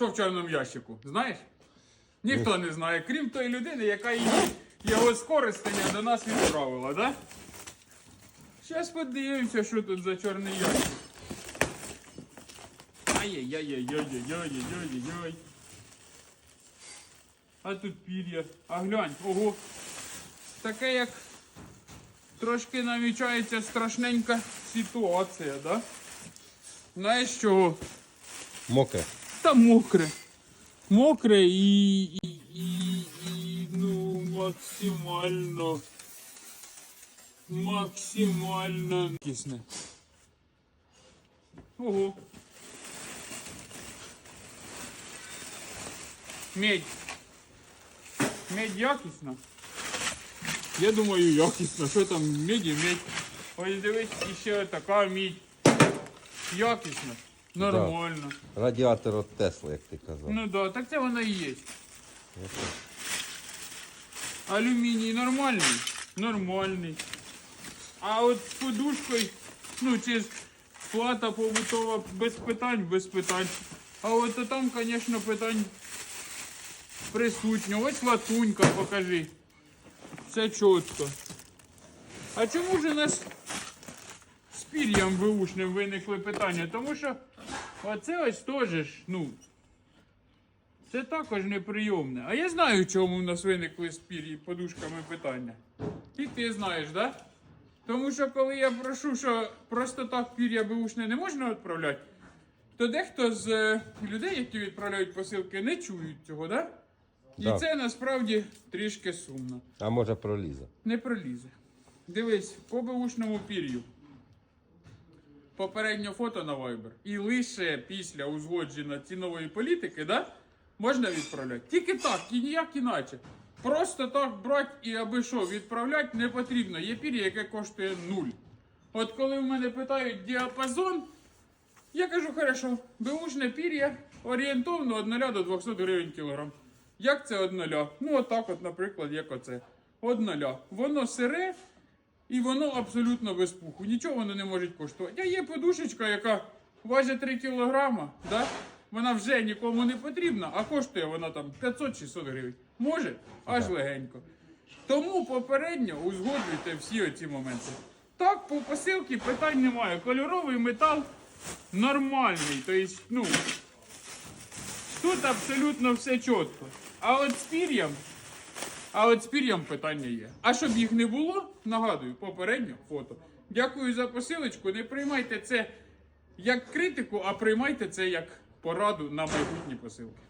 Що в чорному ящику? Знаєш? Ніхто не знає, крім тої людини, яка її, його з користення до нас відправила, да? Зараз подивимося, що тут за чорний ящик. Ай-яй-яй-яй-яй-яй-яй-яй-яй. А тут пір'я. А глянь, ого. Таке як трошки намічається страшненька ситуація, да? Знаєш чого? Мокре. Та мокре. Мокре і, і, і, і ну, максимально. Максимально кисне. Ого. Медь. Медь якісна. Я думаю, якісна. Що там меді, медь. Ось дивись, іще така медь. Якісна. Нормально. Радіатор від Тесла, як ти казав. Ну да, так це воно і є. Алюміній нормальний? Нормальний. А от з подушкою, ну чи з плата побутова без питань, без питань. А от там, звісно, питань присутньо. Ось латунька, покажи. Все чітко. А чому ж у нас з пір'ям виушним виникли питання? Тому що оце ось теж ну, це також неприйомне. А я знаю, чому в нас виникли з пір'ї подушками питання. І ти знаєш, да? Тому що коли я прошу, що просто так пір'я беушне не можна відправляти, то дехто з е, людей, які відправляють посилки, не чують цього, да? І це насправді трішки сумно. А може пролізе. Не пролізе. Дивись, по беушному пір'ю. Попереднє фото на Viber. І лише після узгодження цінової політики, да, можна відправляти. Тільки так, і ніяк іначе. Просто так брати і аби що, відправляти не потрібно. Є пір'я, яке коштує нуль. От коли в мене питають діапазон, я кажу, хорошо, беушне пір'я орієнтовно від 0 до 200 гривень кілограм. Як це від 0? Ну, отак, от, наприклад, як оце. Від 0. Воно сире і воно абсолютно без пуху. Нічого воно не може коштувати. А є подушечка, яка важить 3 кілограма, да? вона вже нікому не потрібна, а коштує вона там 500-600 гривень. Може, аж легенько. Тому попередньо узгоджуйте всі оці моменти. Так, по посилці питань немає. Кольоровий метал нормальний. Тобто, ну, тут абсолютно все чітко. А от з пір'ям, а от з пір'ям питання є. А щоб їх не було, нагадую, попередньо фото. Дякую за посилочку. Не приймайте це як критику, а приймайте це як пораду на майбутні посилки.